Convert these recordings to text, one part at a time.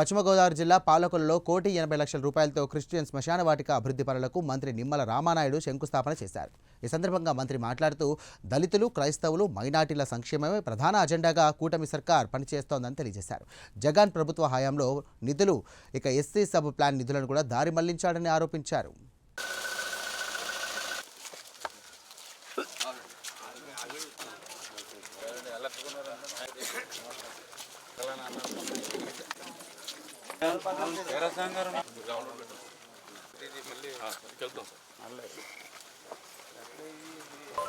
పశ్చిమ గోదావరి జిల్లా పాలకొల్లో కోటి ఎనభై లక్షల రూపాయలతో క్రిస్టియన్ శ్మశాన వాటిక అభివృద్ధి పనులకు మంత్రి నిమ్మల రామానాయుడు శంకుస్థాపన చేశారు. ఈ సందర్భంగా మంత్రి మాట్లాడుతూ దళితులు క్రైస్తవులు మైనార్టీల సంక్షేమమే ప్రధాన అజెండాగా కూటమి సర్కార్ పనిచేస్తోందని తెలియజేశారు. జగన్ ప్రభుత్వ హయాంలో నిధులు ఇక ఎస్సీ సబ్ ప్లాన్ నిధులను కూడా దారి మళ్ళించాడని ఆరోపించారు.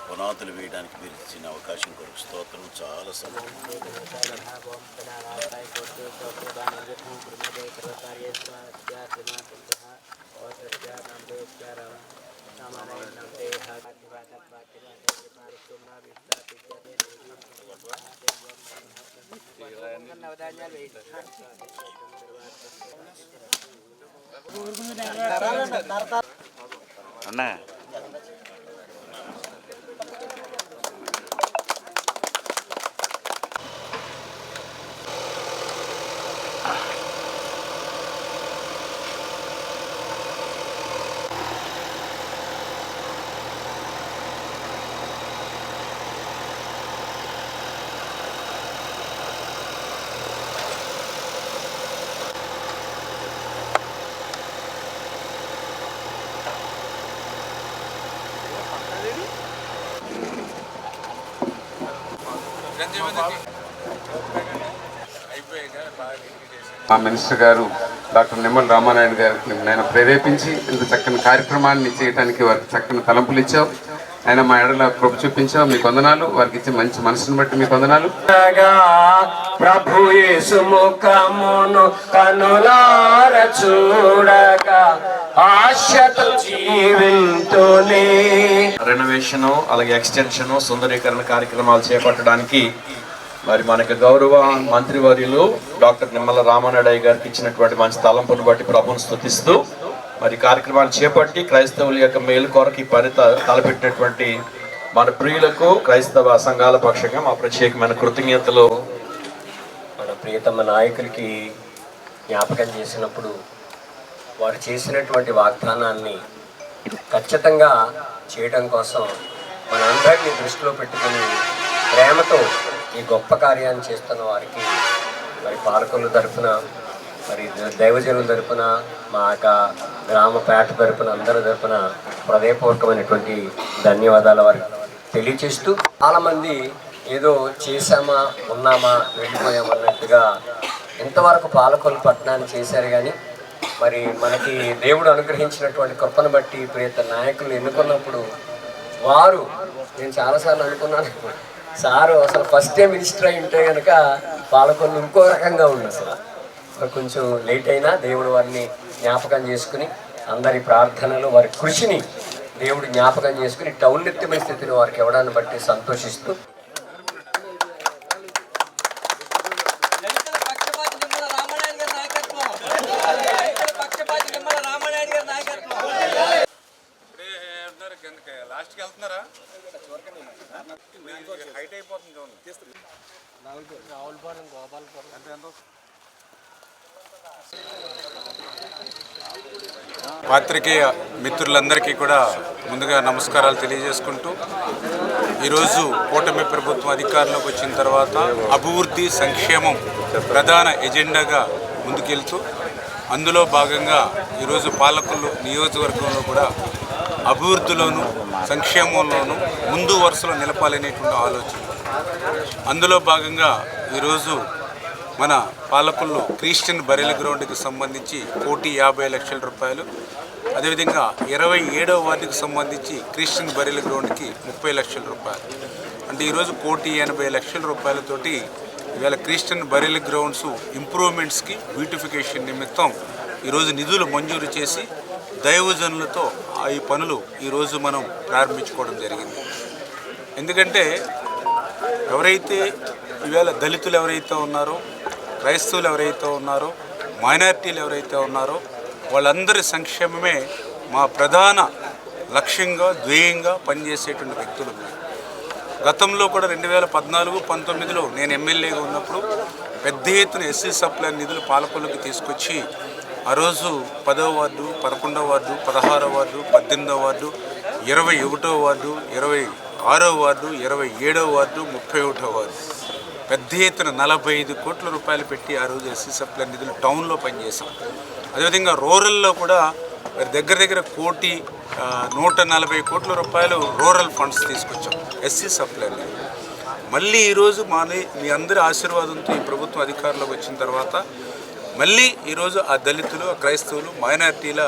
పునాదులు వేయడానికి మీరు ఇచ్చిన అవకాశం కొరకు స్తోత్రం చాలా సమయం అన్నా మా మినిస్టర్ గారు డాక్టర్ నిమ్మల రామానాయుడు గారికి నేను ప్రేరేపించి ఇంత చక్కని కార్యక్రమాన్ని చేయడానికి వారికి చక్కని తలంపులు ఇచ్చావు. ఆయన మా ఎడల కృప చూపించావు. మీకు వందనాలు వారికి ఇచ్చే మంచి మనసును బట్టి మీకు వందనాలు ప్రభు యేసు ముఖమును కనులార చూడగా రెనోవేషన్ అలాగే ఎక్స్టెన్షన్ సుందరీకరణ కార్యక్రమాలు చేపట్టడానికి మరి మనకి గౌరవ మంత్రివర్యులు డాక్టర్ నిమ్మల రామానాయుడు గారికి ఇచ్చినటువంటి మంచి తలంపును బట్టి ప్రభుని స్తుతిస్తూ మరి కార్యక్రమాన్ని చేపట్టి క్రైస్తవుల యొక్క మేలు కొరకు ఈ పని తలపెట్టినటువంటి మన ప్రియులకు క్రైస్తవ సంఘాల పక్షంగా మా ప్రత్యేకమైన కృతజ్ఞతలు. మన ప్రియతమ నాయకులకి జ్ఞాపకం చేసినప్పుడు వారు చేసినటువంటి వాగ్దానాన్ని ఖచ్చితంగా చేయడం కోసం మనందరినీ దృష్టిలో పెట్టుకుని ప్రేమతో ఈ గొప్ప కార్యాన్ని చేస్తున్న వారికి మరి పాలకుల తరఫున మరి దైవజనుల తరఫున మా యొక్క గ్రామ పేట తరపున అందరి తరఫున హృదయపూర్వకమైనటువంటి ధన్యవాదాలు వారికి తెలియచేస్తూ చాలామంది ఏదో చేశామా ఉన్నామా వెళ్ళిపోయామన్నట్టుగా ఇంతవరకు పాలకొల్లు పట్టణాన్ని చేశారు కానీ మరి మనకి దేవుడు అనుగ్రహించినటువంటి కృపను బట్టి ప్రియత నాయకులు ఎన్నుకున్నప్పుడు వారు నేను చాలాసార్లు అనుకున్నాను సారు అసలు ఫస్ట్ టైం మినిస్టర్ అయి ఉంటే కనుక పాలకొల్లు ఇంకో రకంగా ఉంది అసలు. కొంచెం లేట్ అయినా దేవుడు వారిని జ్ఞాపకం చేసుకుని అందరి ప్రార్థనలు వారి కృషిని దేవుడు జ్ఞాపకం చేసుకుని టౌన్ ఎత్తిమైన స్థితిని వారికి ఇవ్వడాన్ని బట్టి సంతోషిస్తూ దళితుల పక్షపాతి నిమ్మల రామానాయుడు గారి నాయకత్వం దళితుల పక్షపాతి నిమ్మల రామానాయుడు గారి నాయకత్వం లాస్ట్కి వెళ్తున్నారా? హైట్ అయిపోతుంది చూడండి. పాత్రికేయ మిత్రులందరికీ కూడా ముందుగా నమస్కారాలు తెలియజేసుకుంటూ ఈరోజు కూటమి ప్రభుత్వం అధికారంలోకి వచ్చిన తర్వాత అభివృద్ధి సంక్షేమం ప్రధాన ఎజెండాగా ముందుకెళ్తూ అందులో భాగంగా ఈరోజు పాలకులు నియోజకవర్గంలో కూడా అభివృద్ధిలోను సంక్షేమంలోను ముందు వరుసలో నిలపాలనేటువంటి ఆలోచన. అందులో భాగంగా ఈరోజు మన పాలకుల్లో క్రిస్టియన్ బరెల గ్రౌండ్కి సంబంధించి కోటి యాభై లక్షల రూపాయలు అదేవిధంగా ఇరవై ఏడవ వార్డుకి సంబంధించి క్రిస్టియన్ బరెల గ్రౌండ్కి ముప్పై లక్షల రూపాయలు. అంటే ఈరోజు కోటి ఎనభై లక్షల రూపాయలతోటి ఇవాళ క్రిస్టియన్ బరెల్ గ్రౌండ్స్ ఇంప్రూవ్మెంట్స్కి బ్యూటిఫికేషన్ నిమిత్తం ఈరోజు నిధులు మంజూరు చేసి దైవజనులతో ఆ ఈ పనులు ఈరోజు మనం ప్రారంభించుకోవడం జరిగింది. ఎందుకంటే ఎవరైతే ఈవేళ దళితులు ఎవరైతే ఉన్నారో క్రైస్తవులు ఎవరైతే ఉన్నారో మైనారిటీలు ఎవరైతే ఉన్నారో వాళ్ళందరి సంక్షేమమే మా ప్రధాన లక్ష్యంగా ధ్యేయంగా పనిచేసేటువంటి వ్యక్తులు గతంలో కూడా రెండు వేల పద్నాలుగు పంతొమ్మిదిలో నేను ఎమ్మెల్యేగా ఉన్నప్పుడు పెద్ద ఎత్తున ఎస్సీ సప్లై నిధులు పాలకులకు తీసుకొచ్చి ఆ రోజు పదవ వార్డు పదకొండవ వార్డు పదహారవ వార్డు పద్దెనిమిదవ వార్డు ఇరవై ఒకటో వార్డు ఇరవై ఆరో వార్డు ఇరవై ఏడో వార్డు ముప్పై ఒకటో వార్డు. పెద్ద ఎత్తున నలభై ఐదు కోట్ల రూపాయలు పెట్టి ఆ రోజు ఎస్సీ సప్లై నిధులు టౌన్లో పనిచేసాం అదేవిధంగా రూరల్లో కూడా మరి దగ్గర దగ్గర కోటి నూట నలభై కోట్ల రూపాయలు రూరల్ ఫండ్స్ తీసుకొచ్చాం ఎస్సీ సప్లై మళ్ళీ ఈరోజు మా మీ అందరి ఆశీర్వాదంతో ఈ ప్రభుత్వం అధికారంలోకి వచ్చిన తర్వాత మళ్ళీ ఈరోజు ఆ దళితులు ఆ క్రైస్తవులు మైనార్టీల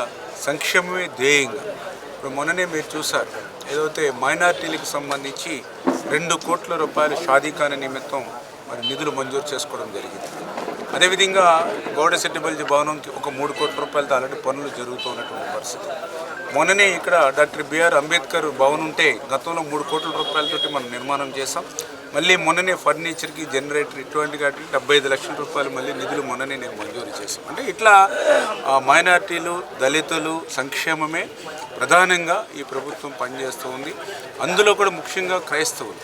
సంక్షేమమే ధ్యేయంగా. ఇప్పుడు మొన్ననే మీరు చూసారు ఏదైతే మైనార్టీలకు సంబంధించి రెండు కోట్ల రూపాయలు షాదీఖాన నిమిత్తం మరి నిధులు మంజూరు చేసుకోవడం జరిగింది. అదేవిధంగా గౌడశెట్టిబల్జీ భవనంకి ఒక మూడు కోట్ల రూపాయలతో అలాంటి పనులు జరుగుతున్నటువంటి పరిస్థితి. మొన్ననే ఇక్కడ డాక్టర్ బిఆర్ అంబేద్కర్ భవన్ ఉంటే గతంలో మూడు కోట్ల రూపాయలతోటి మనం నిర్మాణం చేసాం మళ్ళీ మొన్ననే ఫర్నిచర్కి జనరేటర్ ఇటువంటి వాటికి డెబ్బై ఐదు లక్షల రూపాయలు మళ్ళీ నిధులు మొన్ననే నేను మంజూరు చేశాను. అంటే ఇట్లా ఆ, మైనార్టీలు దళితులు సంక్షేమమే ప్రధానంగా ఈ ప్రభుత్వం పనిచేస్తూ ఉంది. అందులో కూడా ముఖ్యంగా క్రైస్తవులు.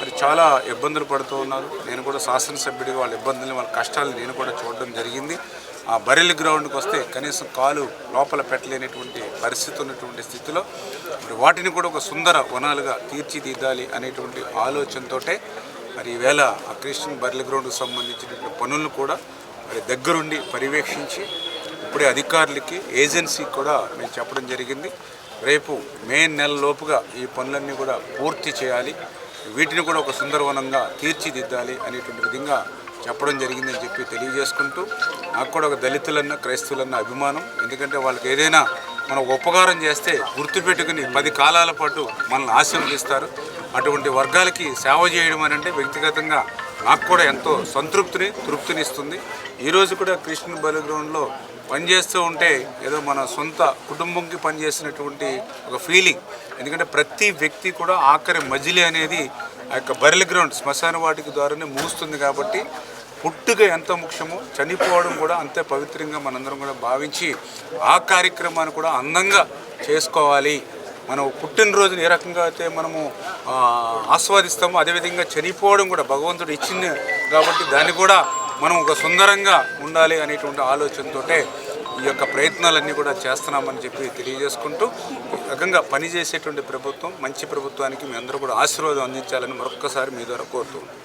మరి చాలా ఇబ్బందులు పడుతూ ఉన్నారు. నేను కూడా శాసనసభ్యుడిగా వాళ్ళ ఇబ్బందులు వాళ్ళ కష్టాలు నేను కూడా చూడడం జరిగింది. ఆ బరెల్ గ్రౌండ్కి వస్తే కనీసం కాలు లోపల పెట్టలేనటువంటి పరిస్థితి ఉన్నటువంటి స్థితిలో మరి వాటిని కూడా ఒక సుందర వనాలుగా తీర్చిదిద్దాలి అనేటువంటి ఆలోచనతోటే మరి ఈవేళ ఆ క్రిస్టియన్ బరెల్ గ్రౌండ్కి సంబంధించినటువంటి పనులను కూడా మరి దగ్గరుండి పర్యవేక్షించి ఇప్పుడే అధికారులకి ఏజెన్సీకి కూడా మేము చెప్పడం జరిగింది. రేపు మే నెల లోపుగా ఈ పనులన్నీ కూడా పూర్తి చేయాలి. వీటిని కూడా ఒక సుందరవనంగా తీర్చిదిద్దాలి అనేటువంటి విధంగా చెప్పడం జరిగిందని చెప్పి తెలియజేసుకుంటూ నాకు కూడా ఒక దళితులన్న క్రైస్తవులన్న అభిమానం. ఎందుకంటే వాళ్ళకి ఏదైనా మనం ఉపకారం చేస్తే గుర్తుపెట్టుకుని పది కాలాల పాటు మనల్ని ఆశీర్వదిస్తారు. అటువంటి వర్గాలకి సేవ చేయడం అని అంటే వ్యక్తిగతంగా నాకు కూడా ఎంతో సంతృప్తిని తృప్తినిస్తుంది. ఈరోజు కూడా కృష్ణ బలి గ్రౌండ్లో పనిచేస్తూ ఉంటే ఏదో మన సొంత కుటుంబంకి పనిచేసినటువంటి ఒక ఫీలింగ్ ఎందుకంటే ప్రతి వ్యక్తి కూడా ఆఖరి మజిలీ అనేది ఆ యొక్క బరిల గ్రౌండ్ శ్మశాన వాటికి ద్వారానే ముగుస్తుంది కాబట్టి పుట్టుక ఎంత ముఖ్యమో చనిపోవడం కూడా అంతే పవిత్రంగా మనందరం కూడా భావించి ఆ కార్యక్రమాన్ని కూడా అందంగా చేసుకోవాలి. మనం పుట్టినరోజుని ఏ రకంగా అయితే మనము ఆస్వాదిస్తామో అదేవిధంగా చనిపోవడం కూడా భగవంతుడు ఇచ్చింది కాబట్టి దాన్ని కూడా మనం ఒక సుందరంగా ఉండాలి అనేటువంటి ఆలోచనతో ఈ యొక్క ప్రయత్నాలన్నీ కూడా చేస్తున్నామని చెప్పి తెలియజేసుకుంటూ రకంగా పనిచేసేటువంటి ప్రభుత్వం మంచి ప్రభుత్వానికి మీ అందరూ కూడా ఆశీర్వాదం అందించాలని మరొక్కసారి మీ ద్వారా కోరుతున్నాను